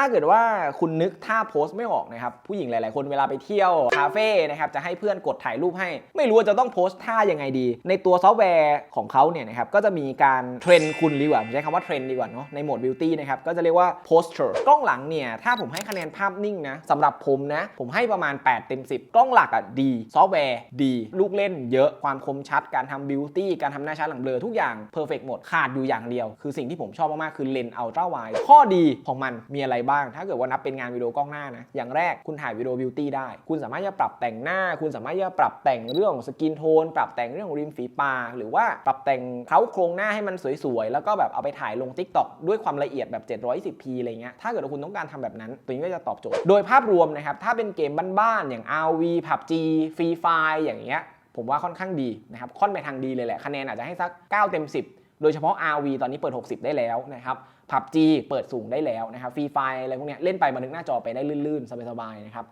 ถ้าเกิดว่าคุณนึกท่าโพสต์ไม่ออกนะครับผู้หญิงหลาย ๆ คนเวลาไปเที่ยวคาเฟ่นะครับจะให้เพื่อนกดถ่ายรูปให้ ไม่รู้ว่าจะต้องโพสต์ท่ายังไงดี ในตัวซอฟต์แวร์ของเขาเนี่ยนะครับก็จะมีการเทรนคุณดีกว่าผมใช้คำว่าเทรนดีกว่าเนาะในโหมดบิวตี้นะครับก็จะเรียกว่า posture กล้องหลังเนี่ยถ้าผมให้คะแนนภาพนิ่งนะสำหรับผมนะผมให้ประมาณ 8 เต็ม 10 กล้องหลักอะดี ซอฟต์แวร์ดี ลูกเล่นเยอะความคมชัดการทำบิวตี้การทำหน้าชัดหลังเบลอทุกอย่างเพอร์เฟกหมดขาดอยู่อย่างเดียว คือสิ่งที่ผมชอบมากๆคือเลนส์อัลตร้าไวข้อดีของมันมีอะไรบ้าง ถ้าเกิดว่านับเป็นงานวิดีโอกล้องหน้านะ อย่างแรกคุณถ่ายวิดีโอบิวตี้ได้ คุณสามารถจะปรับแต่งหน้า คุณสามารถจะปรับแต่งเรื่องของสกินโทน ปรับแต่งเรื่องริมฝีปากหรือว่าปรับแต่งเค้าโครงหน้าให้มันสวยๆ แล้วก็แบบเอาไปถ่ายลง TikTok ด้วยความละเอียดแบบ 720p อะไรเงี้ย ถ้าเกิดว่าคุณต้องการทำแบบนั้น ตัวนี้ก็จะตอบโจทย์ โดยภาพรวมนะครับ ถ้าเป็นเกมบ้านๆ อย่าง RV PUBG Free Fire อย่างเงี้ย ผมว่าค่อนข้างดีนะครับ ค่อนไปทางดีเลยแหละ คะแนนอาจจะให้สัก 9 เต็ม 10 โดยเฉพาะ RV ตอนนี้เปิด 60 ได้แล้วนะครับ พับจีเปิดสูงได้แล้วนะครับฟรีไฟอะไรพวกเนี้ยเล่นไปบันทึกหน้าจอไปได้ลื่นๆ สบายๆ นะครับ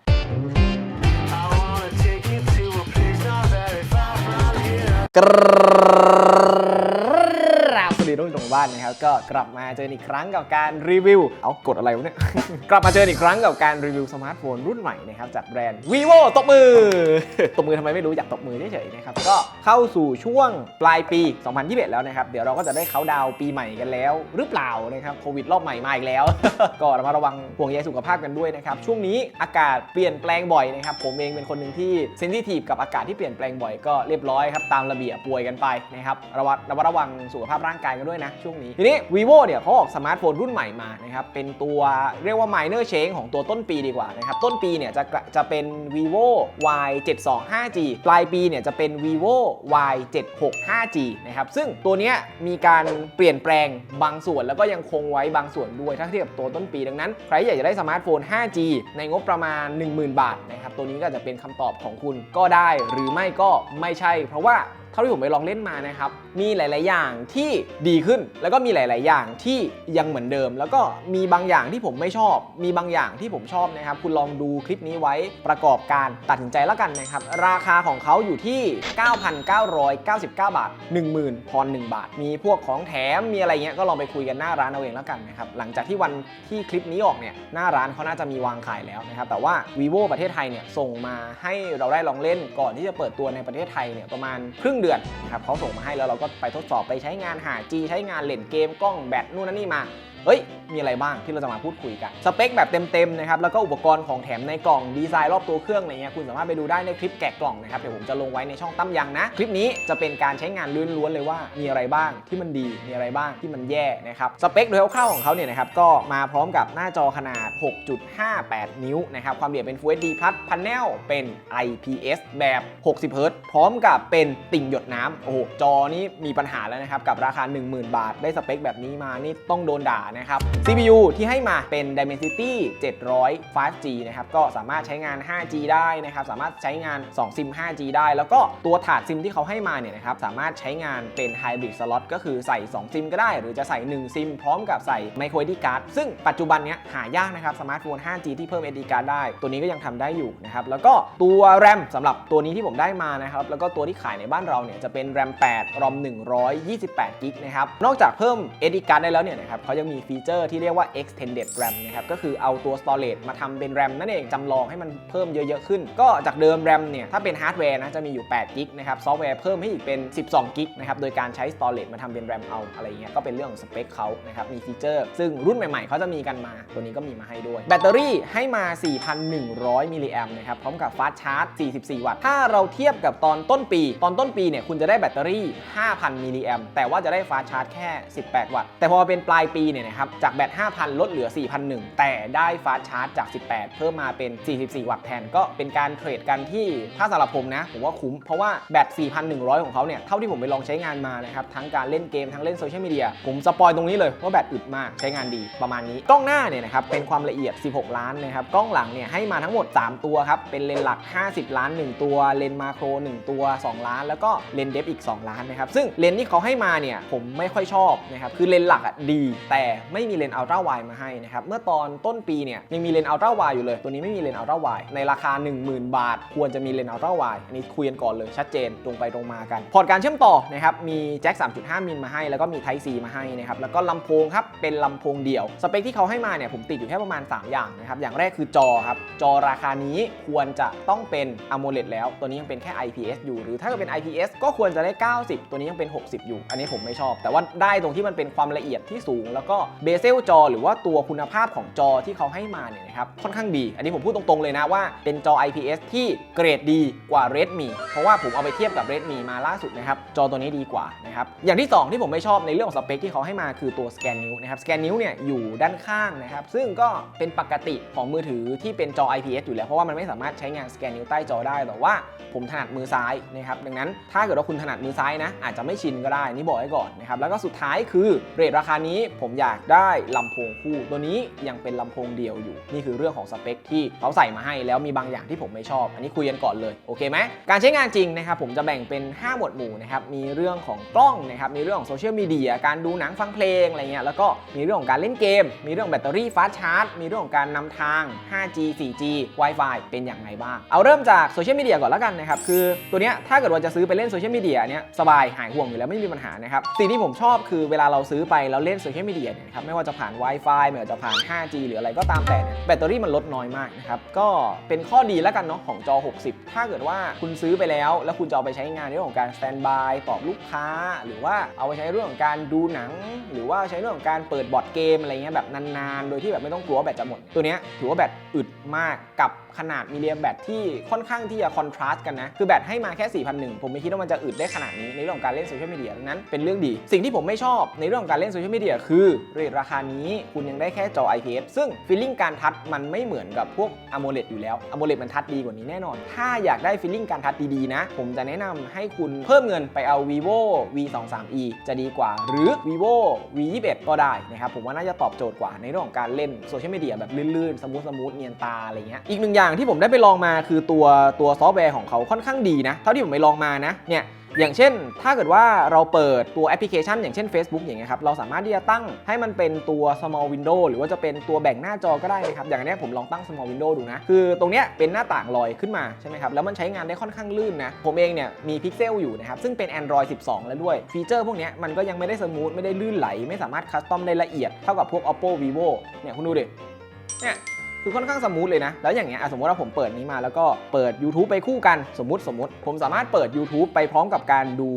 I wanna take you to a place not very far from here. กราบสวัสดีทุกคนทางบ้านนะครับ ก็กลับมาเจออีกครั้งกับการรีวิว เอากดอะไรวะเนี่ย กลับมาเจออีกครั้งกับการรีวิวสมาร์ทโฟนรุ่นใหม่นะครับจากแบรนด์ vivo ตบมือ ตบมือทำไมไม่รู้อยากตบมือเฉยๆนะครับ ก็เข้าสู่ช่วงปลายปี 2021 แล้วนะครับ เดี๋ยวเราก็จะได้เขาดาวปีใหม่กันแล้ว หรือเปล่านะครับ โควิดรอบใหม่มาอีกแล้ว ก็ระมัดระวังห่วงใยสุขภาพกันด้วยนะครับ ช่วงนี้อากาศเปลี่ยนแปลงบ่อยนะครับ ผมเองเป็นคนหนึ่งที่เซนซิทีฟกับอากาศที่เปลี่ยนแปลงบ่อยก็เรียบร้อยครับตามระเบียบป่วยกันไปนะครับระวัดระมัดระวังสุขภาพร่างกายกันด้วยนะช่วงนี้ ทีนี้ vivo เนี่ยเขาออกสมาร์ทโฟนรุ่นใหม่มานะครับ เป็นตัวเรียกว่า minor change ของตัวต้นปีดีกว่านะครับ ต้นปีเนี่ยจะกระจะเป็น vivo y 7 2 5 g ปลายปีเนี่ยจะเป็น vivo y 7 6 5 g นะครับซึ่งตัวเนี้ยมีการเปลี่ยนแปลงบางส่วนแล้วก็ยังคงไว้บางส่วนด้วยถ้าเทียบกับตัวต้นปีดังนั้นใครอยากจะได้สมาร์ทโฟน 5G ในงบประมาณ 10,000 บาทนะครับตัวนี้ก็จะเป็นคำตอบของคุณก็ได้ หรือไม่ก็ไม่ใช่ เพราะว่าเท่าที่ผมไปลองเล่นมานะครับ มีหลาย ๆ อย่างที่ดีขึ้น แล้วก็มีหลาย ๆ อย่างที่ยังเหมือนเดิม แล้วก็มีบางอย่างที่ผมไม่ชอบ มีบางอย่างที่ผมชอบนะครับ คุณลองดูคลิปนี้ไว้ประกอบการตัดสินใจแล้วกันนะครับ ราคาของเขาอยู่ที่ 9,999 บาท 10,000พร1บาท มีพวกของแถม มีอะไรเงี้ย ก็ลองไปคุยกันหน้าร้านเอาเองแล้วกันนะครับ หลังจากที่วันที่คลิปนี้ออกเนี่ย หน้าร้านเขาน่าจะมีวางขายแล้วนะครับ แต่ว่า vivo ประเทศไทยเนี่ยส่งมาให้เราได้ลองเล่นก่อนที่จะเปิดตัวในประเทศไทยเนี่ยประมาณครึ่งเดือนนะครับเขาส่งมาให้แล้วเราก็ไปทดสอบไปใช้งานหา G ใช้งานเล่นเกมกล้องแบตนู่นนั่นนี่มาเฮ้ย มีอะไรบ้างที่เราจะมาพูดคุยกัน สเปคแบบเต็มๆนะครับ แล้วก็อุปกรณ์ของแถมในกล่องดีไซน์รอบตัวเครื่องอะไรเงี้ยคุณสามารถไปดูได้ในคลิปแกะกล่องนะครับ เดี๋ยวผมจะลงไว้ในช่องตั้มยังนะ คลิปนี้จะเป็นการใช้งานล้วนๆเลยว่า มีอะไรบ้างที่มันดี มีอะไรบ้างที่มันแย่นะครับ สเปคโดยคร่าวๆของเขาเนี่ยนะครับ ก็มาพร้อมกับหน้าจอขนาด 6.58 นิ้วนะครับ ความละเอียดเป็น Full HD Plus Panel เป็น IPS แบบ 60 Hz พร้อมกับเป็นติ่งหยดน้ำโอ้โหจอนี้มีปัญหาแล้วนะครับกับราคา 10,000 บาท ได้สเปคแบบนี้มานี่ต้องโดนด่านะครับ CPU ที่ให้มาเป็น Dimensity 700 5G นะครับก็สามารถใช้งาน 5G ได้นะครับสามารถใช้งาน 2 ซิม 5G ได้ แล้วก็ตัวถาดซิมที่เขาให้มาเนี่ยนะครับสามารถใช้งานเป็น Hybrid Slot ก็คือใส่ 2 ซิมก็ได้ หรือจะใส่ 1 ซิม พร้อมกับใส่ Micro SD card ซึ่งปัจจุบันเนี้ยหายากนะครับสมาร์ทโฟน 5G ที่เพิ่ม SD card ได้ ตัวนี้ก็ยังทำได้อยู่นะครับแล้วก็ตัว RAM สำหรับตัวนี้ที่ผมได้มานะครับแล้วก็ตัวที่ขายในบ้านเราเนี่ยจะเป็น RAM 8 ROM 128 g b นะครับนอกจากเพิ่ม SD card ได้แล้วเนี่ยนะครับเขายังมีีฟีเจอร์ที่เรียกว่า extended RAM นะครับ ก็คือเอาตัว storage มาทำเป็น RAM นั่นเองจำลองให้มันเพิ่มเยอะๆขึ้น ก็จากเดิม RAM เนี่ยถ้าเป็นฮาร์ดแวร์นะจะมีอยู่8 g b นะครับซอฟต์แวร์เพิ่มให้อีกเป็น 12 g b นะครับโดยการใช้ storage มาทำเป็น RAM เอาอะไรเงี้ยก็เป็นเรื่องของสเปคเขานะครับมีฟีเจอร์ ซึ่งรุ่นใหม่ๆเขาจะมีกันมา ตัวนี้ก็มีมาให้ด้วย แบตเตอรี่ให้มา 4,100 มิลลิแอมนะครับพร้อมกับฟาสชาร์จ 44 วัตต์ถ้าเราเทียบกับตอนต้นปี ตอนต้นปีเนี่ยคุณจะได้แบตเตอรี่ 5,000 มิลลิแอมแต่ว่าจะได้ฟาสชาร์จแค่ 18 วัตต์แต่พอเป็นปลายปีเนี่ยนะครับ จากแบต 5,000 ลดเหลือ 4,001 แต่ได้ฟาสชาร์จจาก 18 เพิ่มมาเป็น 44 วัตต์แทน ก็เป็นการเทรดกันที่ถ้าสำหรับผมนะ ผมว่าคุ้ม เพราะว่าแบต 4,100 ของเขาเนี่ย เท่าที่ผมไปลองใช้งานมานะครับ ทั้งการเล่นเกม ทั้งเล่นโซเชียลมีเดีย ผมสปอยตรงนี้เลยว่าแบตอึดมาก ใช้งานดีประมาณนี้ กล้องหน้าเนี่ยนะครับ เป็นความละเอียด 16 ล้านนะครับ กล้องหลังเนี่ยให้มาทั้งหมด 3 ตัวครับ เป็นเลนหลัก 50 ล้าน 1 ตัว เลนมาโคร 1 ตัว 2 ล้าน แล้วก็เลนเดฟอีก 2 ล้านนะครับ ซึ่งเลนที่เขาให้มาเนี่ยผมไม่ค่อยชอบนะครับ คือเลนหลักอะดีแต่ไม่มีเลนส์อัลตร้าไวมาให้นะครับ เมื่อตอนต้นปีเนี่ยยังมีเลนส์อัลตร้าไวอยู่เลย ตัวนี้ไม่มีเลนส์อัลตร้าไวในราคา 10,000 บาท ควรจะมีเลนส์อัลตร้าไวอันนี้คุยกันก่อนเลยชัดเจนตรงไปตรงมากัน พอร์ตการเชื่อมต่อนะครับมีแจ็ค 3.5 มิลมาให้ แล้วก็มี Type C มาให้นะครับแล้วก็ลำโพงครับเป็นลำโพงเดี่ยว สเปคที่เขาให้มาเนี่ยผมติดอยู่แค่ประมาณ 3 อย่างนะครับอย่างแรกคือจอครับจอราคานี้ควรจะต้องเป็น AMOLED แล้ว ตัวนี้ยังเป็นแค่ IPS อยู่ หรือถ้าเกิดเป็น IPS ก็ควรจะได้ 90 ตัวนี้ยังเป็น 60 อยู่ อันนี้ผมไม่ชอบ แต่ว่าได้ตรงที่มันเป็นความละเอียดที่สูง แล้วก็เบเซลจอหรือว่าตัวคุณภาพของจอที่เขาให้มาเนี่ยนะครับค่อนข้างดี อันนี้ผมพูดตรงๆเลยนะว่าเป็นจอ IPS ที่เกรดดีกว่า Redmi เพราะว่าผมเอาไปเทียบกับ Redmi มาล่าสุดนะครับจอตัวนี้ดีกว่านะครับอย่างที่สองที่ผมไม่ชอบในเรื่องของสเปคที่เขาให้มาคือตัวสแกนนิ้วนะครับสแกนนิ้วเนี่ยอยู่ด้านข้างนะครับซึ่งก็เป็นปกติของมือถือที่เป็นจอ IPS อยู่แล้วเพราะว่ามันไม่สามารถใช้งานสแกนนิ้วใต้จอได้แต่ว่าผมถนัดมือซ้ายนะครับดังนั้นถ้าเกิดว่าคุณถนัดมือซ้ายนะอาจจะไม่ชินก็ได้นี่บอกไว้ก่อนนะครับแล้วก็สุดท้ายคือเรทราคานี้ผมอยากได้ลำโพงคู่ ตัวนี้ยังเป็นลำโพงเดียวอยู่ นี่คือเรื่องของสเปคที่เขาใส่มาให้แล้วมีบางอย่างที่ผมไม่ชอบ อันนี้คุยกันก่อนเลย โอเคไหม การใช้งานจริงนะครับผมจะแบ่งเป็น 5 หมวดหมู่นะครับ มีเรื่องของกล้องนะครับ มีเรื่องของโซเชียลมีเดีย การดูหนังฟังเพลงอะไรเงี้ย แล้วก็มีเรื่องของการเล่นเกม มีเรื่องแบตเตอรี่ฟาสชาร์จ มีเรื่องของการนำทาง 5G 4G Wi-Fi เป็นอย่างไรบ้าง เอาเริ่มจากโซเชียลมีเดียก่อนแล้วกันนะครับ คือตัวเนี้ยถ้าเกิดว่าจะซื้อไปเล่นโซเชียลมีเดียเนี้ยสบายหายห่วงอยู่แล้วไม่มีปัญหานะครับ สิ่งที่ผมชอบคือเวลาเราซื้อไปแล้วเล่นโซเชียลมีเดียเนี่ยนะครับไม่ว่าจะผ่าน Wi-Fi ไม่ว่าจะผ่าน 5G หรืออะไรก็ตามแต่เนี่ยแบตเตอรี่มันลดน้อยมากนะครับก็เป็นข้อดีแล้วกันเนาะของจอ 60 ถ้าเกิดว่าคุณซื้อไปแล้ว แล้วคุณจะเอาไปใช้งานในเรื่องของการสแตนบายตอบลูกค้า หรือว่าเอาไปใช้เรื่องของการดูหนัง หรือว่าใช้เรื่องของการเปิดบอร์ดเกมอะไรเงี้ยแบบนานๆ โดยที่แบบไม่ต้องกลัวแบตจะหมด ตัวเนี้ยถือว่าแบตอึดมากกับขนาดมีเดียแบตที่ค่อนข้างที่จะคอนทราสต์กันนะ คือแบตให้มาแค่4,001ผมไม่คิดว่ามันจะอึดได้ขนาดนี้ในเรื่องของการเล่นโซเชียลมีเดียดังนั้นเป็นเรื่องดี สิ่งที่ผมไม่ชอบในเรื่องของการเล่นโซเชียลมีเดียคือเรทราคานี้คุณยังได้แค่จอ IPS ซึ่งฟีลลิ่งการทัชมันไม่เหมือนกับพวก AMOLED อยู่แล้ว AMOLED มันทัชดีกว่านี้แน่นอน ถ้าอยากได้ฟีลลิ่งการทัชดีๆนะ ผมจะแนะนำให้คุณเพิ่มเงินไปเอา vivo v23e จะดีกว่า หรือ vivo v21 ก็ได้นะครับ ผมว่าน่าจะตอบโจทย์กว่าในเรื่องของการเล่นโซเชียลมีเดียแบบลื่นๆ สมูทสมูทเนียนตาอะไรเงี้ย อีกหนึ่งอย่างที่ผมได้ไปลองมาคือตัวตัวซอฟต์แวร์ของเขาค่อนข้างดีนะ เท่าที่ผมไปลองมานะ เนี่ย อย่างเช่น ถ้าเกิดว่าเราเปิดตัวแอปพลิเคชัน อย่างเช่น Facebook อย่างเงี้ยครับ เราสามารถที่จะตั้งให้มันเป็นตัว small window หรือว่าจะเป็นตัวแบ่งหน้าจอก็ได้นะครับ อย่างนี้ผมลองตั้ง small window ดูนะ คือตรงเนี้ยเป็นหน้าต่างลอยขึ้นมาใช่ไหมครับ แล้วมันใช้งานได้ค่อนข้างลื่นนะ ผมเองเนี่ยมี Pixel อยู่นะครับ ซึ่งเป็น Android 12 แล้วด้วย ฟีเจอร์พวกเนี้ยมันก็ยังไม่ได้สมูทไม่ได้ลื่นไหล ไม่สามารถคัสตอมได้ละเอียดเท่ากับพวก Oppo Vivo เนี่ยคุณดูดิเนี่ย คือค่อนข้างสมูทเลยนะ แล้วอย่างเงี้ยสมมติว่าผมเปิดนี้มาแล้วก็เปิด YouTube ไปคู่กันสมมติสมมติ ผมสามารถเปิด YouTube ไปพร้อมกับการดู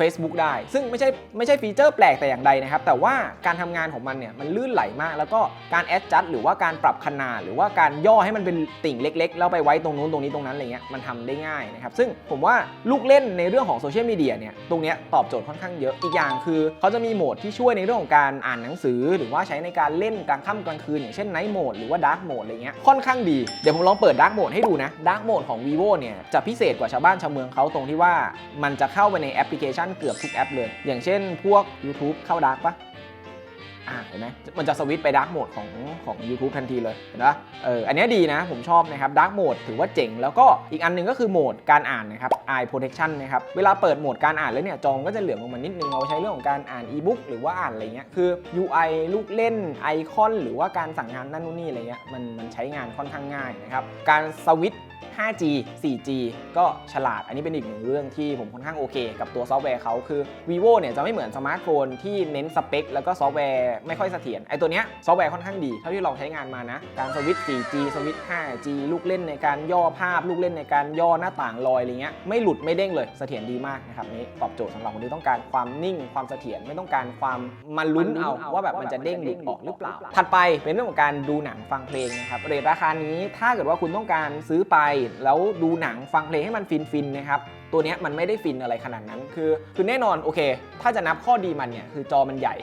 Facebook ได้ ซึ่งไม่ใช่ไม่ใช่ฟีเจอร์แปลกแต่อย่างใดนะครับ แต่ว่าการทำงานของมันเนี่ยมันลื่นไหลมาก แล้วก็การแอดจัดหรือว่าการปรับขนาดหรือว่าการย่อให้มันเป็นติ่งเล็ก ๆ แล้วไปไว้ตรงนู้นตรงนี้ตรงนั้นอะไรเงี้ยมันทำได้ง่ายนะครับซึ่งผมว่าลูกเล่นในเรื่องของโซเชียลมีเดียเนี่ยตรงเนี้ยตอบโจทย์ค่อนข้างเยอะอีกอย่างคือเขาจะมีโหมดที่ช่วยในเรื่องของการอ่านหนังสือ หรือว่าใช้ในการเล่นกลางค่ำกลางคืนอย่างเช่นไนท์โหมดหรือว่าดาร์กโหมดอะไรเงี้ยค่อนข้างดี เดี๋ยวผมลองเปิดดาร์กโหมดให้ดูนะดาร์กโหมดของ vivo เนี่ยจะพิเศษกว่าชาวบ้านชาวเมืองเขาตรงที่ว่ามันจะเข้าไปในแอปพลิเคชันเกือบทุกแอปเลย อย่างเช่น พวก YouTube เข้าดาร์กปะ อ่าเห็นไหมมันจะสวิตช์ไปดาร์กโหมดของของ YouTube ทันทีเลยเห็นปะเอออันเนี้ยดีนะผมชอบนะครับดาร์กโหมดถือว่าเจ๋ง แล้วก็อีกอันหนึงก็คือโหมดการอ่านนะครับ eye protection นะครับ เวลาเปิดโหมดการอ่านแล้วเนี่ยจอมก็จะเหลืองลงมานิดนึงเอาไว้ใช้เรื่องของการอ่านอีบุ๊กหรือว่าอ่านอะไรเงี้ยคือ UI ลูกเล่นไอคอนหรือว่าการสั่งงานนั่นนู่นนี่อะไรเงี้ยมันมันใช้งานค่อนข้างง่ายนะครับการสวิตช์ 5G 4G ก็ฉลาด อันนี้เป็นอีกหนึ่งเรื่องที่ผมค่อนข้างโอเค กับตัวซอฟต์แวร์เขาคือ vivo เนี่ยจะไม่เหมือนสมาร์ทโฟนที่เน้นสเปค แล้วก็ซอฟต์แวร์ไม่ค่อยเสถียร ไอตัวเนี้ยซอฟต์แวร์ค่อนข้างดี เท่าที่ลองใช้งานมานะ การสวิตช์ 4G สวิตช์ 5G ลูกเล่นในการย่อภาพ ลูกเล่นในการย่อหน้าต่างลอยอะไรเงี้ย ไม่หลุดไม่เด้งเลย เสถียรดีมากนะครับนี้ตอบโจทย์สำหรับคนที่ต้องการความนิ่ง ความเสถียร ไม่ต้องการความมันลุ้นเอาว่าแบบมันจะเด้งหลุดออกหรือเปล่า ถัดไปเป็นเรื่องของการดูหนังฟังเพลงนะครับ เรทราคานี้ถ้าเกิดว่าคุณต้องการซื้อไปแล้วดูหนังฟังเพลงให้มันฟินๆนะครับตัวนี้มันไม่ได้ฟินอะไรขนาดนั้น คือคือแน่นอนโอเค ถ้าจะนับข้อดีมันเนี่ย คือจอมันใหญ่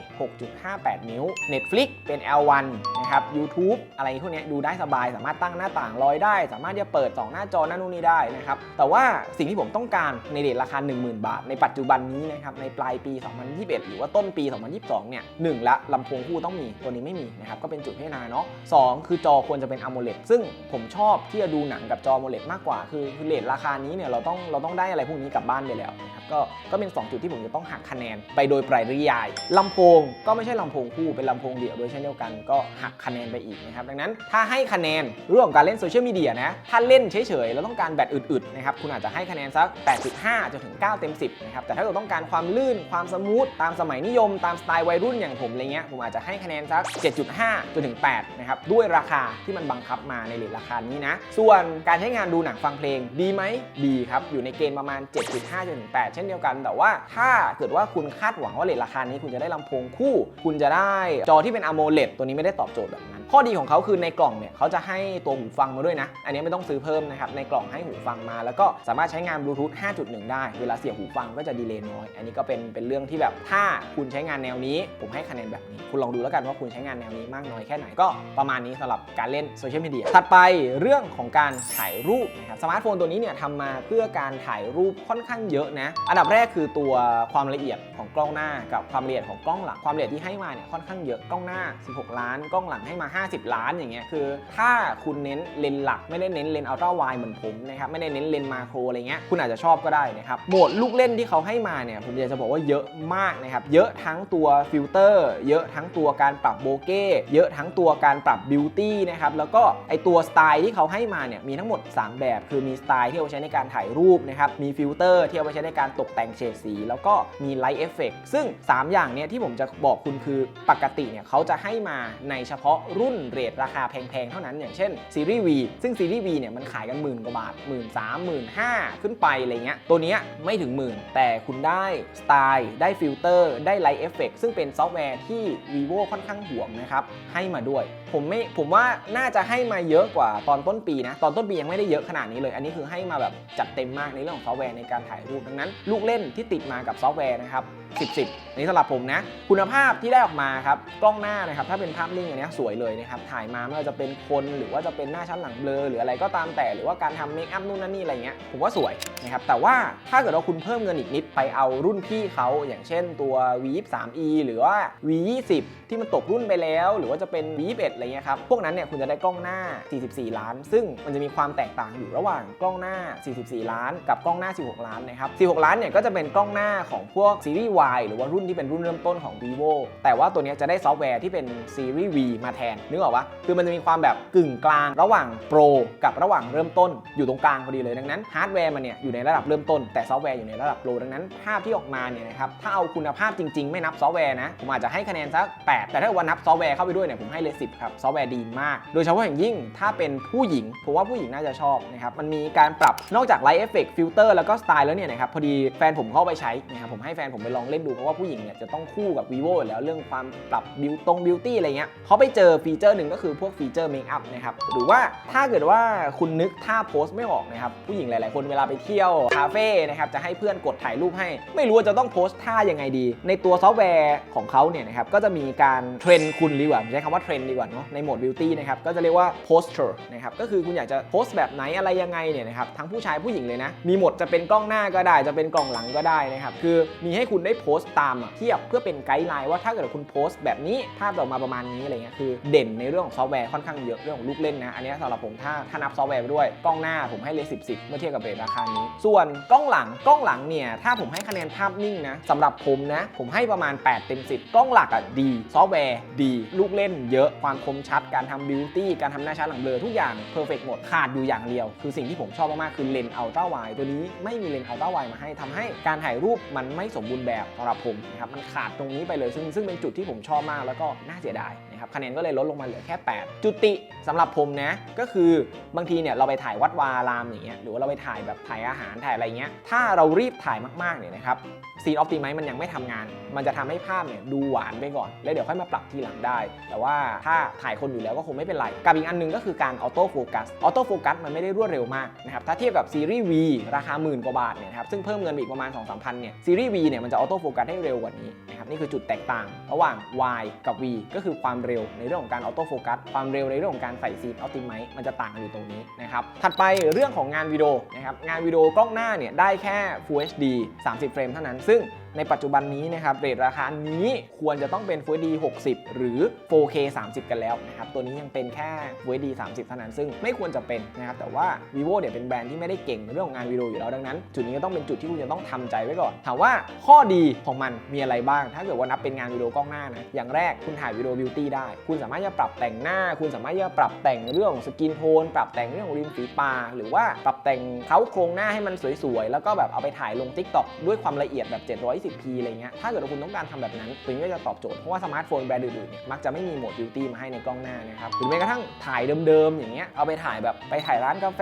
6.58 นิ้ว Netflix เป็น L1 นะครับ YouTube อะไรพวกนี้ดูได้สบาย สามารถตั้งหน้าต่างลอยได้ สามารถจะเปิด 2 หน้าจอนั่นนู่นนี่ได้นะครับ แต่ว่าสิ่งที่ผมต้องการในเรทราคา 10,000 บาท ในปัจจุบันนี้นะครับ ในปลายปี 2021 หรือว่าต้นปี 2022 เนี่ยหนึ่งละลำโพงคู่ต้องมี ตัวนี้ไม่มีนะครับ ก็เป็นจุดพัฒนาเนาะสองคือจอควรจะเป็น AMOLED ซึ่งผมชอบที่จะดูหนังกับจอ AMOLED มากกว่า คือคือเรทราคานี้เนี่ยเราต้องเราต้องได้อะไรพวกนี้กลับบ้านไปแล้วนะครับก็ก็เป็น 2 จุดที่ผมจะต้องหักคะแนนไปโดยปลายยายลำโพงก็ไม่ใช่ลำโพงคู่เป็นลำโพงเดี่ยวโดยเช่นเดียวกันก็หักคะแนนไปอีกนะครับดังนั้นถ้าให้คะแนนเรื่องของการเล่นโซเชียลมีเดียนะถ้าเล่นเฉยๆแล้วต้องการแบตอึดๆนะครับคุณอาจจะให้คะแนนสัก 8.5จนถึง 9 เต็ม 10นะครับแต่ถ้าเกิดต้องการความลื่นความสมูทตามสมัยนิยมตามสไตล์วัยรุ่นอย่างผมอะไรเงี้ยผมอาจจะให้คะแนนสัก 7.5จนถึง8นะครับด้วยราคาที่มันบังคับมาในเรทราคานี้นะส่วนการใช้งานดูหนังฟังเพลงดีไหมดีครับ อยู่ในเกณฑ์ประมาณ 7.5จนถึง8เช่นเดียวกัน แต่ว่าถ้าเกิดว่าคุณคาดหวังว่าเลทราคานี้ คุณจะได้ลำโพงคู่ คุณจะได้จอที่เป็น AMOLED ตัวนี้ไม่ได้ตอบโจทย์แบบนั้นข้อดีของเขาคือในกล่องเนี่ยเขาจะให้ตัวหูฟังมาด้วยนะ อันนี้ไม่ต้องซื้อเพิ่มนะครับ ในกล่องให้หูฟังมา แล้วก็สามารถใช้งานบลูทูธ 5.1 ได้ เวลาเสียบหูฟังก็จะดีเลย์น้อย อันนี้ก็เป็นเป็นเรื่องที่แบบถ้าคุณใช้งานแนวนี้ ผมให้คะแนนแบบนี้ คุณลองดูแล้วกันว่าคุณใช้งานแนวนี้มากน้อยแค่ไหน ก็ประมาณนี้สำหรับการเล่นโซเชียลมีเดีย ถัดไปเรื่องของการถ่ายรูปนะครับ สมาร์ทโฟนตัวนี้เนี่ยทำมาเพื่อการถ่ายรูปค่อนข้างเยอะนะ อันดับแรกคือตัวความละเอียดของกล้องหน้ากับความละเอียดของกล้องหลัง ความละเอียดที่ให้มาเนี่ยค่อนข้างเยอะ กล้องหน้า 16 ล้าน กล้องหลังให้มา50 ล้านอย่างเงี้ยคือถ้าคุณเน้นเลนส์หลัก ไม่ได้เน้นเลนส์อัลตร้าไวเหมือนผมนะครับไม่ได้เน้นเลนส์มาโครอะไรเงี้ยคุณอาจจะชอบก็ได้นะครับโหมดลูกเล่นที่เขาให้มาเนี่ยผมอยากจะบอกว่าเยอะมากนะครับเยอะทั้งตัวฟิลเตอร์เยอะทั้งตัวการปรับโบเก้เยอะทั้งตัวการปรับบิวตี้นะครับแล้วก็ไอตัวสไตล์ที่เขาให้มาเนี่ยมีทั้งหมด 3 แบบ คือมีสไตล์ที่เอาไว้ใช้ในการถ่ายรูปนะครับมีฟิลเตอร์ที่เอาไว้ใช้ในการตกแต่งเฉดสี แล้วก็มีไลท์เอฟเฟกซึ่ง 3 อย่างเนี่ยที่ผมจะบอกคุณคือปกติเนี่ยเขาจะให้มาในเฉพาะรุุ่่นเรทราคาแพงๆ เท่านั้นอย่างเช่นซีรีส์ V ซึ่งซีรีส์ V เนี่ยมันขายกันหมื่นกว่าบาทหมื่นสามหมื่นห้าขึ้นไปอะไรเงี้ยตัวเนี้ยไม่ถึงหมื่น แต่คุณได้สไตล์ได้ฟิลเตอร์ได้ไลท์เอฟเฟกซึ่งเป็นซอฟต์แวร์ที่ vivo ค่อนข้างห่วงนะครับให้มาด้วย ผมไม่ผมว่าน่าจะให้มาเยอะกว่าตอนต้นปีนะ ตอนต้นปียังไม่ได้เยอะขนาดนี้เลย อันนี้คือให้มาแบบจัดเต็มมากในเรื่องของซอฟต์แวร์ในการถ่ายรูปดังนั้น ลูกเล่นที่ติดมากับซอฟต์แวร์นะครับ10 10นี่สำหรับผมนะ คุณภาพที่ได้ออกมาครับกล้องหน้านะครับถ้าเป็นภาพนิ่งอันนี้สวยเลยนะครับถ่ายมาไม่ว่าจะเป็นคนหรือว่าจะเป็นหน้าชั้นหลังเบลอหรืออะไรก็ตามแต่หรือว่าการทำเมคอัพนู่นนั่นนี่อะไรเงี้ยผมว่าสวยนะครับแต่ว่าถ้าเกิดว่าคุณเพิ่มเงินอีกนิดไปเอารุ่นพี่เขาอย่างเช่นตัว V23e หรือว่า V20 ที่มันตกรุ่นไปแล้ว หรือว่าจะเป็น V21 อะไรเงี้ยครับ พวกนั้นเนี่ยคุณจะได้กล้องหน้า 44 ล้าน ซึ่งมันจะมีความแตกต่างอยู่ระหว่างกล้องหน้า 44 ล้าน กับกล้องหน้า 16 ล้านนะครับ 16 ล้านเนี่ยก็จะเป็นกล้องหน้าของพวกซีรีส์ Y หรือว่ารุ่นที่เป็นรุ่นเริ่มต้นของ vivo แต่ว่าตัวนี้จะได้ซอฟต์แวร์ที่เป็นซีรีส์ V มาแทนนึกออกปะคือมันจะมีความแบบกึ่งกลางระหว่างโปรกับระหว่างเริ่มต้นอยู่ตรงกลางพอดีเลยดังนั้นฮาร์ดแวร์มันเนี่ยอยู่ในระดับเริ่มต้นแต่ซอฟต์แวร์อยู่ในระดับโปรดังนั้นภาพที่ออกมาเนี่ยนะครับถ้าเอาคุณภาพจริง ๆ ไม่นับซอฟต์แวร์นะผมอาจจะให้คะแนนสัก 8 แต่ถ้าวันนับซอฟต์แวร์เข้าไปด้วยเนี่ยผมให้เลย10ครับซอฟต์แวร์ดีมาก โดยเฉพาะอย่างยิ่งถ้าเป็นผู้หญิงผมว่าผู้หญิงน่าจะชอบนะครับมันมีการปรับนอกจากไลท์เอฟเฟกต์ฟิลเตอร์แล้วก็สไตล์แล้วเนี่ยนะครับพอดีแฟนผมเข้าไปใช้นะครับผมให้แฟนผมไปลองเล่นดูเพราะว่าผู้หญิงเนี่ยจะต้องคู่กับ vivo แล้วเรื่องความปรับบิวตรงบิวตี้อะไรเงี้ยเขาไปเจอฟีเจอร์หนึ่งก็คือพวกฟีเจอร์เมคอัพนะครับหรือว่าถ้าเกิดว่าคุณนึกท่าโพสไม่ออกนะครับผู้หญิงหลาย ๆ คนเวลาไปเที่ยวคาเฟ่นะครับจะให้เพื่อนกดถ่ายรูปให้ ไม่รู้ว่าจะต้องโพสท่ายังไงดี ในตัวซอฟต์แวร์ของเขาเนี่ยนะครับก็จะมีการเทรนคุณดีกว่าใช้คำว่าเทรนดีกว่าเนาะในโหมดบิวตี้นะครับก็จะเรียกว่า posture นะครับก็คือคุณอยากจะโพสแบบไหนอะไรยังไงเนี่ยนะครับทั้งผู้ชายผู้หญิงเลยนะ มีหมดจะเป็นกล้องหน้าก็ได้ จะเป็นกล้องหลังก็ได้นะครับคือมีให้คุณได้โพสต์ตามเทียบเพื่อเป็นไกด์ไลน์ว่าถ้าเกิดคุณโพสแบบนี้ภาพออกมาประมาณนี้อะไรเงี้ยคือเด่นในเรื่องของซอฟต์แวร์ค่อนข้างเยอะเรื่องของลูกเล่นนะอันนี้สำหรับผมถ้าถ้านับซอฟต์แวร์ไปด้วยกล้องหน้าผมให้เลย10 10เมื่อเทียบกับเบรราคานี้ ส่วนกล้องหลังกล้องหลังเนี่ยถ้าผมให้คะแนนภาพนิ่งนะสำหรับผมนะผมให้ประมาณ 8 เต็ม 10 กล้องหลักอะดี ซอฟต์แวร์ดี ลูกเล่นเยอะความคมชัด การทำบิวตี้ การทำหน้าชัดหลังเบลอทุกอย่างเพอร์เฟกหมด ขาดอยู่อย่างเดียว คือสิ่งที่ผมชอบมาก ๆ คือเลนส์อัลตร้าไวตัวนี้ไม่มีเลนส์อัลตร้าไวมาให้ทำให้การถ่ายรูปมันไม่สมบูรณ์แบบสำหรับผมนะครับ มันขาดตรงนี้ไปเลย ซึ่งซึ่งเป็นจุดที่ผมชอบมากแล้วก็น่าเสียดายนะครับคะแนนก็เลยลดลงมาเหลือแค่ 8 จุติสำหรับผมนะ ก็คือบางทีเนี่ยเราไปถ่ายวัดวาอารามอย่างเงี้ยหรือว่าเราไปถ่ายแบบถ่ายอาหารถ่ายอะไรเงี้ยถ้าเรารีบถ่ายมากๆเนี่ยนะครับซีนออฟติไมมันยังไม่ทำงาน มันจะทำให้ภาพเนี่ยดูหวานไปก่อน แล้วเดี๋ยวค่อยมาปรับทีหลังได้ แต่ว่าถ้าถ่ายคนอยู่แล้วก็คงไม่เป็นไร กับอีกอันหนึงก็คือการออโต้โฟกัสออโต้โฟกัสมันไม่ได้รวดเร็วมากนะครับถ้าเทียบกับซีรีส์ V ราคาหมื่นกว่าบาทเนี่ยนะครับซึ่งเพิ่มเงินไปอีกประมาณ2 3 0 0 0เนี่ยซีรีส์ V เนี่ยมันจะออโต้โฟกัสได้เร็วกว่านี้นะครับนี่คือจุดแตกต่าง ระหว่าง Y กับ V ก็คือความเร็วในเรื่องของการออโต้โฟกัสความเร็วในเรื่องของการใส่ซีดออติไมมันจะต่างกันอยู่ตรงนี้นะครับถัดไปเรื่องของงานวิดีโอนะครับงานวิดีโอกล้องหน้าเนี่ยได้แค่ Full HD 30 เฟรมเท่านั้นซึ่ง ในปัจจุบันนี้นะครับเรทราคานี้ควรจะต้องเป็น Full HD 60 หรือ 4K 30 กันแล้วนะครับตัวนี้ยังเป็นแค่ Full HD 30 เท่านั้นซึ่งไม่ควรจะเป็นนะครับแต่ว่า vivo เนี่ยเป็นแบรนด์ที่ไม่ได้เก่งเรื่องของงานวิดีโออยู่แล้วดังนั้น จุดนี้ก็ต้องเป็นจุดที่คุณจะต้องทำใจไว้ก่อน ถามว่าข้อดีของมันมีอะไรบ้าง ถ้าเกิดว่านับเป็นงานวิดีโอกล้องหน้านะอย่างแรกคุณถ่ายวิดีโอบิวตี้ได้ คุณสามารถจะปรับแต่งหน้า คุณสามารถจะปรับแต่งเรื่องสกินโทน ปรับแต่งเรื่องริมฝีปากหรือว่าปรับแต่งเท้าโครงหน้าให้มันสวยๆแล้วก็แบบเอาไปถ่ายลง Tik t o k ด้วยความละเอียดแบบ 20p อะไรเงี้ย ถ้าเกิดว่าคุณต้องการทำแบบนั้นตัวนี้ก็จะตอบโจทย์ เพราะว่าสมาร์ทโฟนแบรนด์อื่นๆเนี่ยมักจะไม่มีโหมดบิวตี้มาให้ในกล้องหน้านะครับ หรือแม้กระทั่งถ่ายเดิมๆ อย่างเงี้ย เอาไปถ่ายแบบไปถ่ายร้านกาแฟ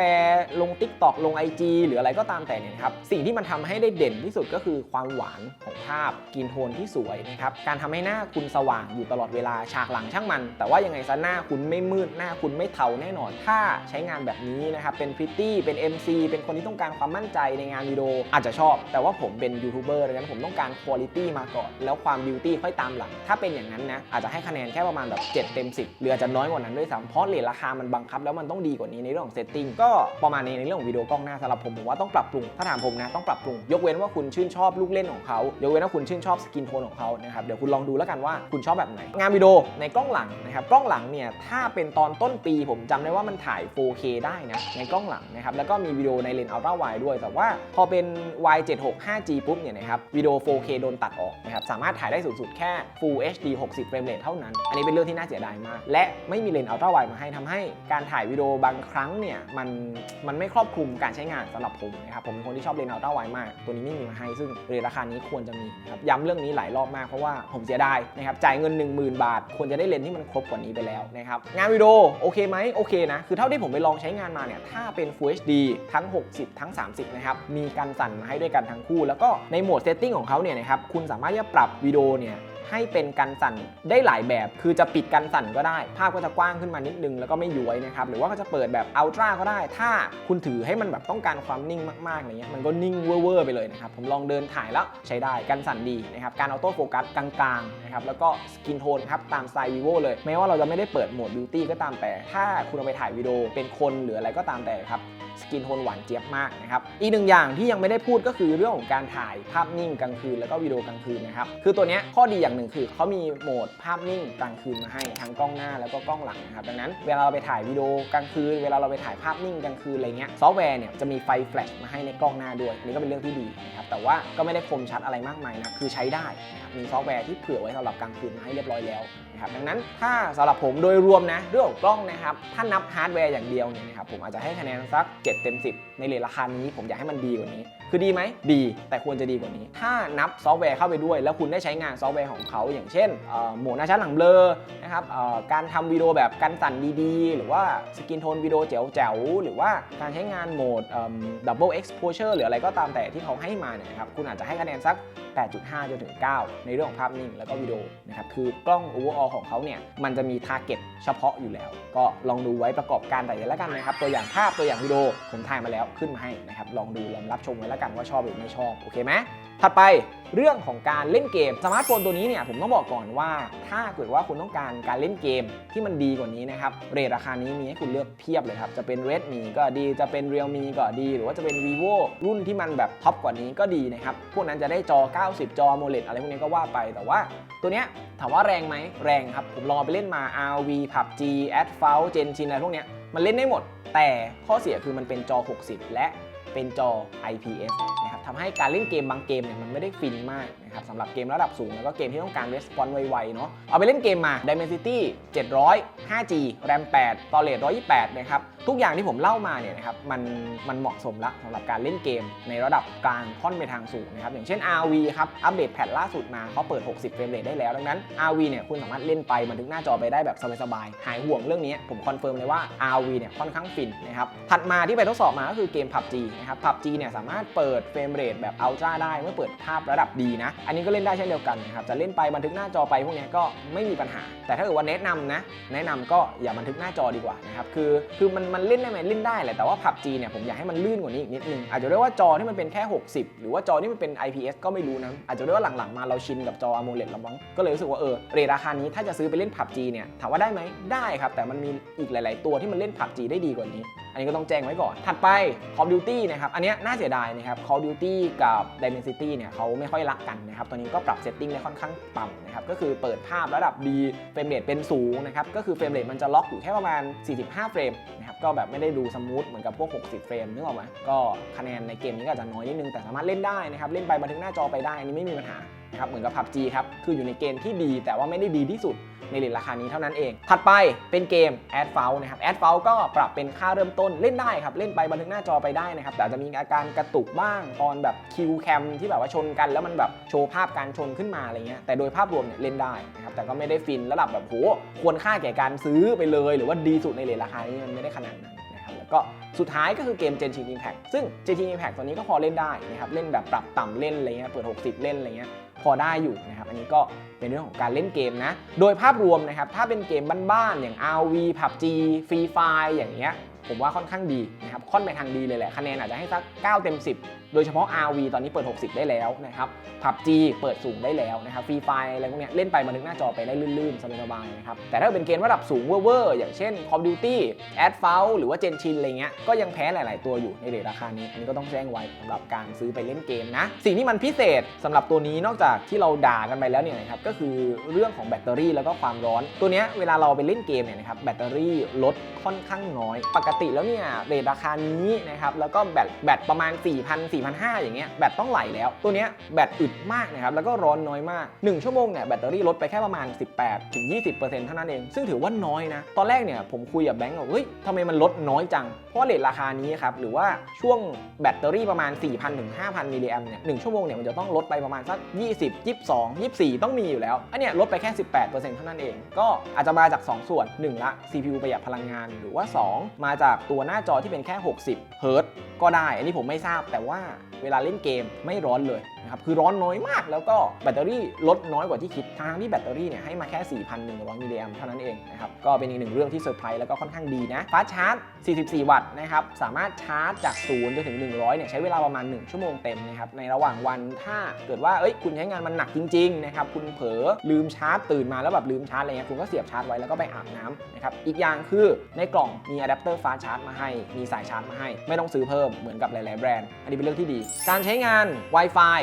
ลง Tik t o k ลง IG หรืออะไรก็ตามแต่เนี่ยครับ สิ่งที่มันทำให้ได้เด่นที่สุดก็คือความหวานของภาพกินโทนที่สวยนะครับ การทำให้หน้าคุณสว่างอยู่ตลอดเวลาฉากหลังช่างมัน แต่ว่ายังไงซะหน้าคุณไม่มืดหน้าคุณไม่เทาแน่นอน ถ้าใช้งานแบบนี้นะครับเป็นพริตตี้เป็น MC เป็นคนที่ต้องการความมั่นใจในงานวิดีโออาจจะชอบ แต่ว่าผมเป็นยูทูบเบอร์ดังนั้นผมต้องการคุณภาพมาก่อน แล้วความบิวตี้ค่อยตามหลัง ถ้าเป็นอย่างนั้นนะ อาจจะให้คะแนนแค่ประมาณแบบ7เต็ม 10 หรืออาจจะน้อยกว่านั้นด้วยซ้ำเพราะเรทราคามันบังคับแล้วมันต้องดีกว่านี้ในเรื่องของเซตติ้งก็ประมาณนี้ในเรื่องของวิดีโอกล้องหน้าสำหรับผมผมว่าต้องปรับปรุงถ้าถามผมนะต้องปรับปรุง ยกเว้นว่าคุณชื่นชอบลูกเล่นของเขายกเว้นว่าคุณชื่นชอบสกินโทนของเขานะครับเดี๋ยวคุณลองดูแล้วกันว่าคุณชอบแบบไหนงานวิดีโอในกล้องหลังนะครับกล้องหลังเนี่ยถ้าเป็นตอนต้นปีผมจำได้ว่ามันถ่าย 4K ได้นะในกล้องหลังนะครับแล้วก็มีวิดีโอในเลนส์อัลตร้าไวด้วย แต่ว่าพอเป็น Y76 5G ปุ๊บเนี่ยนะครับวิดีโอ 4K โดนตัดออกนะครับสามารถถ่ายได้สูงสุดแค่ Full HD 60 เฟรมเรทเท่านั้น อันนี้เป็นเรื่องที่น่าเสียดายมาก และไม่มีเลนส์อัลตร้าไวมาให้ทำให้การถ่ายวิดีโอบางครั้งเนี่ยมันมันไม่ครอบคลุมการใช้งานสำหรับผมนะครับผมเป็นคนที่ชอบเลนส์อัลตร้าไวมาก ตัวนี้ไม่มีมาให้ซึ่งเรทราคานี้ควรจะมีครับย้ำเรื่องนี้หลายรอบมากเพราะว่าผมเสียดายนะครับจ่ายเงิน 10,000 บาท ควรจะได้เลนส์ที่มันครบกว่านี้ไปแล้วนะครับงานวิดีโอโอเคไหมโอเคนะคือเท่าที่ผมไปลองใช้งานมาเนี่ยถ้าเป็น Full HD ทั้ง 60 ทั้ง 30นะครับมีการสั่นมาให้ด้วยกันทั้งคู่ แล้วก็ในโหมดเซตติ้งของเขาเนี่ยนะครับคุณสามารถจะปรับวิดีโอเนี่ยให้เป็นการสั่นได้หลายแบบ คือจะปิดการสั่นก็ได้ ภาพก็จะกว้างขึ้นมานิดนึง แล้วก็ไม่ย้วยนะครับ หรือว่าก็จะเปิดแบบอัลตร้าก็ได้ ถ้าคุณถือให้มันแบบต้องการความนิ่งมากๆอะไรเงี้ย มันก็นิ่งเว่อร์ไปเลยนะครับ ผมลองเดินถ่ายแล้วใช้ได้การสั่นดีนะครับ การออโต้โฟกัสกลางๆนะครับ แล้วก็สกินโทนครับตามสไตล์ vivo เลย แม้ว่าเราจะไม่ได้เปิดโหมดบิวตี้ก็ตามแต่ ถ้าคุณเอาไปถ่ายวิดีโอเป็นคนหรืออะไรก็ตามแต่ครับสกินโทนหวานเจี๊ยบมากนะครับ อีกหนึ่งอย่างที่ยังไม่ได้พูดก็คือเรื่องของการถ่ายภาพนิ่งกลางคืนแล้วก็วิดีโอกลางคืนนะครับ คือตัวเนี้ยข้อดีอย่างหนึ่งคือเขามีโหมดภาพนิ่งกลางคืนมาให้ทั้งกล้องหน้าแล้วก็กล้องหลังนะครับ ดังนั้นเวลาเราไปถ่ายวิดีโอกลางคืน เวลาเราไปถ่ายภาพนิ่งกลางคืนอะไรเงี้ย ซอฟต์แวร์เนี่ยจะมีไฟแฟลชมาให้ในกล้องหน้าด้วยนนี้ก็เป็นเรื่องที่ดีนะครับ แต่ว่าก็ไม่ได้คมชัดอะไรมากมายนะ คือใช้ได้นะครับ มีซอฟต์แวร์ที่เผื่อไว้สำหรับกลางคืนมาให้เรียบร้อยแล้ว นะครับดังนั้นถ้าสำหรับผมโดยรวมนะเรื่องของกล้องนะครับถ้านับฮาร์ดแวร์อย่างเดียวเนี่ยนะครับผมอาจจะให้คะแนนสัก 7 เต็ม 10 ในเรทราคานี้ผมอยากให้มันดีกว่านี้ คือดีไหมดี แต่ควรจะดีกว่านี้ ถ้านับซอฟต์แวร์เข้าไปด้วย แล้วคุณได้ใช้งานซอฟต์แวร์ของเขา อย่างเช่นโหมดหน้าชัดหลังเบลอนะครับการทำวิดีโอแบบกันสั่นดีๆ หรือว่าสกินโทนวิดีโอแจ๋วๆหรือว่าการใช้งานโหมดดับเบิลเอ็กซ์โพเชอร์หรืออะไรก็ตามแต่ที่เขาให้มาเนี่ยนะครับคุณอาจจะให้คะแนนสัก 8.5จนถึง 9 ในเรื่องของภาพนิ่งแล้วก็วิดีโอนะครับคือกล้อง overall ของเขาเนี่ยมันจะมี target เเฉพาะอยู่แล้ว ก็ลองดูไว้ประกอบการแต่อย่างละกันนะครับ ตัวอย่างภาพตัวอย่างวิดีโอผมถ่ายมาแล้วขึ้นมาให้นะครับ ลองดูลองรับชมไว้ละกันว่าชอบหรือไม่ชอบ โอเคไหม ถัดไปเรื่องของการเล่นเกมสมาร์ทโฟนตัวนี้เนี่ยผมต้องบอกก่อนว่า ถ้าเกิดว่าคุณต้องการการเล่นเกมที่มันดีกว่านี้นะครับเรทราคานี้มีให้คุณเลือกเพียบเลยครับ จะเป็น Redmi ก็ดีจะเป็น Realme ก็ดี หรือว่าจะเป็น Vivo รุ่นที่มันแบบท็อปกว่านี้ก็ดีนะครับ พวกนั้นจะได้จอ 90 จอ AMOLED อะไรพวกนี้ก็ว่าไปแต่ว่าตัวเนี้ยถามว่าแรงไหมแรงครับ ผมลองไปเล่นมา RV PUBG Asphalt Genshin อะไรพวกเนี้ยมันเล่นได้หมด แต่ข้อเสียคือมันเป็นจอ 60 และเป็นจอ IPS นะครับทำให้การเล่นเกมบางเกมเนี่ยมันไม่ได้ฟินมากนะครับสำหรับเกมระดับสูงแล้วก็เกมที่ต้องการ response ไวๆเนาะเอาไปเล่นเกมมา Dimensity 700 5G RAM 8 Storage 128นะครับทุกอย่างที่ผมเล่ามาเนี่ยนะครับมันมันเหมาะสมละสำหรับการเล่นเกมในระดับกลางค่อนไปทางสูงนะครับอย่างเช่น RV ครับอัปเดตแพทล่าสุดมาเขาเปิด 60 เฟรมเรทได้แล้ว ดังนั้น RV เนี่ยคุณสามารถเล่นไปบันทึกหน้าจอไปได้แบบสบายๆหายห่วงเรื่องนี้ผมคอนเฟิร์มเลยว่า RV เนี่ยค่อนข้างฟินนะครับถัดมาที่ไปทดสอบมาก็คือเกม PUBG นะครับ PUBG เนี่ยสามารถเปิดเฟรมเรทแบบอัลตร้าได้เมื่อเปิดภาพระดับดีนะ อันนี้ก็เล่นได้เช่นเดียวกันนะครับจะเล่นไปบันทึกหน้าจอไปพวกนี้ก็ไม่มีปัญหา แต่ถ้าเกิดว่าแนะนำนะแนะนำก็อย่าบันทึกหน้าจอดีกว่านะครับคือคือมันมันเล่นได้ไหมเล่นได้แหละแต่ว่า PUBG เนี่ยผมอยากให้มันลื่นกว่านี้อีกนิดนึงอาจจะเรียกว่าจอที่มันเป็นแค่ 60 หรือว่าจอที่มันเป็น IPS ก็ไม่รู้นะอาจจะเรียกว่าหลังๆมาเราชินกับจอ AMOLED แล้วมั้งก็เลยรู้สึกว่าเออเรทราคานี้ถ้าจะซื้อไปเล่น PUBG เนี่ยถามว่าได้ไหมได้ครับแต่มันมีอีกหลาย ๆ ตัวที่มันเล่น PUBG ได้ดีกว่านี้อันนี้ก็ต้องแจ้งไว้ก่อน ถัดไป Call of Duty นะครับ อันนี้น่าเสียดายนะครับ Call of Duty กับ Dimensity เนี่ยเขาไม่ค่อยรักกันนะครับ ตอนนี้ก็ปรับเซตติ้งได้ค่อนข้างต่ำนะครับ ก็คือเปิดภาพระดับดีเฟรมเรทเป็นสูงนะครับ ก็คือเฟรมเรทมันจะล็อกอยู่แค่ประมาณ 45 เฟรมนะครับ ก็แบบไม่ได้ดูสมูทเหมือนกับพวก 60 เฟรมนึกออกไหมก็คะแนนในเกมนี้ก็อาจจะน้อยนิดนึง แต่สามารถเล่นได้นะครับ เล่นไปบันทึกหน้าจอไปได้ อันนี้ไม่มีปัญหา นะครับเหมือนกับ PUBG ครับคืออยู่ในเกณฑ์ที่ดี แต่ว่าไม่ได้ดีที่สุดในเรทราคานี้เท่านั้นเอง ถัดไปเป็นเกม a d f a u นะครับ a d f a u ก็ปรับเป็นค่าเริ่มต้นเล่นได้ครับ เล่นไปบันทึกหน้าจอไปได้นะครับ แต่จะมีอาการกระตุกบ้างตอนแบบคิวแคมที่แบบว่าชนกัน แล้วมันแบบโชว์ภาพการชนขึ้นมาอะไรเงี้ย แต่โดยภาพรวมเนี่ยเล่นได้นะครับ แต่ก็ไม่ได้ฟินระดับแบบโหควรค่าแก่การซื้อไปเลย หรือว่าดีสุดในเรทราคานี้มันไม่ได้ขนาดนั้นนะครับแล้วก็สุดท้ายก็คือเกม Genshin Impact ซึ่ง Genshin Impact ตัวนี้ก็พอเล่นได้นะครับเล่นแบบปรับต่ำเล่นอะไรเงี้ยเปิด 60 เล่นอะไรเงี้ย พอได้อยู่นะครับอันนี้ก็เป็นเรื่องของการเล่นเกมนะ โดยภาพรวมนะครับถ้าเป็นเกมบ้านๆอย่าง RV PUBG Free Fire อย่างเงี้ยผมว่าค่อนข้างดีนะครับค่อนไปทางดีเลยแหละคะแนนอาจจะให้สัก 9 เต็ม 10 โดยเฉพาะ RV ตอนนี้เปิด 60 ได้แล้วนะครับ PUBG เปิดสูงได้แล้วนะครับ Free Fire อะไรพวกเนี้ยเล่นไปบันทึกหน้าจอไปได้ลื่นๆ สบายๆนะครับแต่ถ้าเป็นเกมระดับสูงเวอร์ๆอย่างเช่น Call of Duty a d f a u หรือว่า Genshin อะไรเงี้ยก็ยังแพ้หลาย ๆ ตัวอยู่ในเรทราคานี้อันนี้ก็ต้องแจ้งไว้สำหรับการซื้อไปเล่นเกมนะ สิ่งที่มันพิเศษสำหรับตัวนี้นอกจากที่เราด่ากันไปแล้วเนี่ยนะครับก็คือเรื่องของแบตเตอรี่แล้วก็ความร้อน ตัวเนี้ยเวลาเราไปเล่นเกมเนี่ยนะครับแบตเตอรี่ลดค่อนข้างน้อย ปกติแล้วเนี่ยเรทราคานี้นะครับแล้วก็แบตแบตประมาณ 4,000 4,500 อย่างเงี้ยแบตต้องไหลแล้ว ตัวเนี้ยแบตอึดมากนะครับแล้วก็ร้อนน้อยมาก 1 ชั่วโมงเนี่ยแบตเตอรี่ลดไปแค่ประมาณ 18ถึง20%เท่านั้นเอง ซึ่งถือว่าน้อยนะ ตอนแรกเนี่ยผมคุยกับแบงก์บอกเฮ้ยทำไมมันลดน้อยจัง เพราะเรทราคานี้ครับหรือว่าช่วงแบตเตอรี่ประมาณ 4,000ถึง5,000มิลลิแอมเนี่ยหนึ่งชั่วโมงเนี่ยมันจะต้องลดไปประมาณสัก20 22 24 ต้องมีอยู่แล้วอันเนี้ยลดไปแค่ 18%เท่านั้นเอง ก็อาจจะมาจาก 2 ส่วน 1 ละ CPU ประหยัดพลังงานหรือว่า 2 มาจากตัวหน้าจอที่เป็นแค่ 60 เฮิร์ตซ์ก็ได้ อันนี้ผมไม่ทราบแต่ว่าเวลาเล่นเกมไม่ร้อนเลยนะครับคือร้อนน้อยมากแล้วก็แบตเตอรี่ลดน้อยกว่าที่คิดทั้งที่แบตเตอรี่เนี่ยให้มาแค่ 4,100มิลลิแอมเท่านั้นเองนะครับก็เป็นอีกหนึ่งเรื่องที่เซอร์ไพรส์แล้วก็ค่อนข้างดีนะฟ้าชาร์จ 44 วัตต์นะครับสามารถชาร์จจาก0จนถึง 100เนี่ยใช้เวลาประมาณ 1 ชั่วโมงเต็มนะครับในระหว่างวันถ้าเกิดว่าเอ้ยคุณใช้งานมันหนักจริงๆนะครับคุณเผลอลืมชาร์จตื่นมาแล้วแบบลืมชาร์จอะไรเงี้ยคุณก็เสียบชาร์จไว้แล้วก็ไปอาบน้ำนะครับอีกอย่างคือในกล่องมีอะแดปเตอร์ฟาชาร์จมาให้มีสายชาร์จมาให้ ไม่ต้องซื้อเพิ่มเหมือนกับหลายๆแบรนด์อันนี้เป็นเรื่องที่ดี การใช้งาน Wi-Fi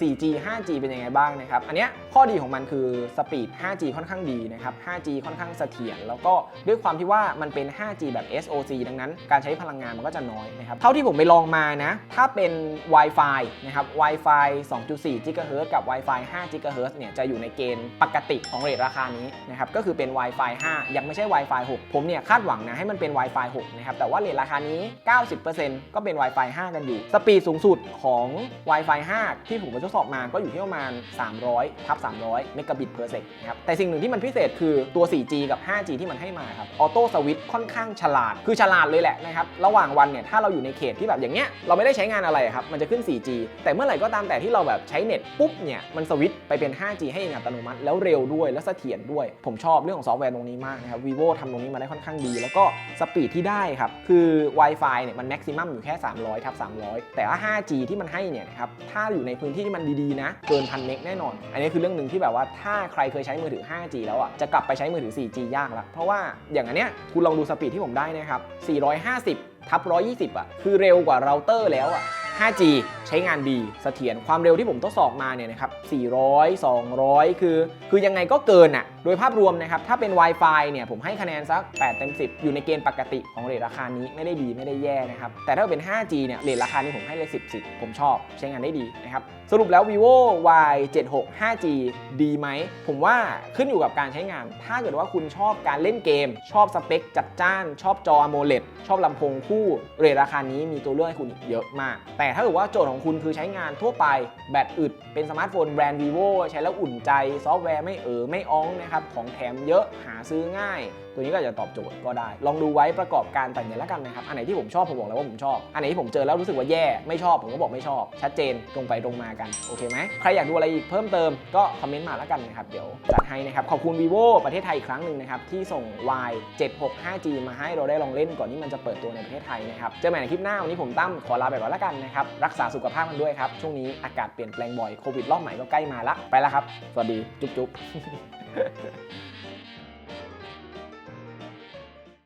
4G 5G เป็นยังไงบ้างนะครับ อันเนี้ยข้อดีของมันคือสปีด 5G ค่อนข้างดีนะครับ 5G ค่อนข้างเสถียร แล้วก็ด้วยความที่ว่ามันเป็น 5G แบบ SoC ดังนั้น การใช้พลังงานมันก็จะน้อยนะครับ เท่าที่ผมไปลองมานะ ถ้าเป็น Wi-Fi นะครับ Wi-Fi 2.4 GHz กับ Wi-Fi 5 GHz เนี่ย จะอยู่ในเกณฑ์ปกติของเรทราคานี้นะครับ ก็คือเป็น Wi-Fi 5 ยังไม่ใช่ Wi-Fi 6 ผมเนี่ยคาดหวังนะให้มันเป็น Wi-Fi 6 นะครับ แต่ว่าเรทราคานี้ 90%ก็เป็น Wi-Fi 5 กันอยู่ สปีดสูงสุดของ Wi-Fi 5 ที่ผมไปทดสอบมาก็อยู่ที่ประมาณ 300ทับ300 เมกะบิต per sec นะครับ แต่สิ่งหนึ่งที่มันพิเศษคือตัว 4G กับ 5G ที่มันให้มาครับ ออโต้สวิตค่อนข้างฉลาด คือฉลาดเลยแหละนะครับ ระหว่างวันเนี่ย ถ้าเราอยู่ในเขตที่แบบอย่างเงี้ย เราไม่ได้ใช้งานอะไรครับ มันจะขึ้น 4G แต่เมื่อไหร่ก็ตามแต่ที่เราแบบใช้เน็ตปุ๊บเนี่ย มันสวิตช์ไปเป็น 5G ให้เองอัตโนมัติ แล้วเร็วด้วยแล้วเสถียรด้วย ผมชอบเรื่องของซอฟต์แวร์ตรงนี้มากนะครับ vivo ทำตรงนี้มาได้ค่อนข้างดี แล้วก็สปีดที่ได้ครับ คือ Wi-Fi เนี่ยมันแม็กซิมัมอยู่แค่ 300ทับ300 แต่ว่า 5G ที่มันให้เนี่ยนะครับ ถ้าอยู่ในพื้นที่ที่มันดีๆนะ เกินพันเมกแน่นอน อันนี้คือเรื่องหนึ่งที่แบบว่าถ้าใครเคยใช้มือถือ 5G แล้วอะจะกลับไปใช้มือถือ 4G ยากละเพราะว่าอย่างอันเนี้ยคุณลองดูสปีดที่ผมได้นะครับ 450 ทับ 120 อะ คือเร็วกว่าเราเตอร์แล้วอะ 5G ใช้งานดีเสถียรความเร็วที่ผมทดสอบมาเนี่ยนะครับ 400 200 คือ คือยังไงก็เกินอะ โดยภาพรวมนะครับ ถ้าเป็น Wi-Fi เนี่ยผมให้คะแนนสัก 8 เต็ม 10 อยู่ในเกณฑ์ปกติของเรทราคานี้ไม่ได้ดีไม่ได้แย่นะครับ แต่ถ้าเป็น 5G เนี่ยเรทราคานี้ผมให้เลย 10 10 ผมชอบใช้งานได้ดีนะครับ สรุปแล้ว vivo Y76 5G ดีไหม ผมว่าขึ้นอยู่กับการใช้งาน ถ้าเกิดว่าคุณชอบการเล่นเกม ชอบสเปคจัดจ้าน ชอบจอ AMOLED ชอบลำโพงคู่ เรทราคานี้มีตัวเลือกให้คุณเยอะมาก แต่ถ้าเกิดว่าโจทย์ของคุณคือใช้งานทั่วไป แบตอึด เป็นสมาร์ทโฟนแบรนด์ vivo ใช้แล้วอุ่นใจ ซอฟต์แวร์ไม่เออไม่อ้องนะครับ ของแถมเยอะ หาซื้อง่าย ตัวนี้ก็อาจจะตอบโจทย์ก็ได้ ลองดูไว้ประกอบการตัดสินแล้วกันนะครับ อันไหนที่ผมชอบผมบอกแล้วว่าผมชอบ อันไหนที่ผมเจอแล้วรู้สึกว่าแย่ไม่ชอบผมก็บอกไม่ชอบ ชัดเจนตรงไปตรงมากัน โอเคไหมใครอยากดูอะไรอีกเพิ่มเติมก็คอมเมนต์มาแล้วกันนะครับ เดี๋ยวจัดให้นะครับ ขอบคุณ vivo ประเทศไทยอีกครั้งหนึ่งนะครับที่ส่ง Y 765G มาให้เราได้ลองเล่นก่อนที่มันจะเปิดตัวในประเทศไทยนะครับ เจอกันใหม่ในคลิปหน้าวันนี้ผมตั้มขอลาไปก่อนแล้วกันนะครับ รักษาสุขภาพกันด้วยครับ ช่วงนี้อากาศเปลี่ยนแปลงบ่อย โควิดรอบใหม่ก็ใกล้มาละ ไปแล้วครับ สวัสดี จุ๊บ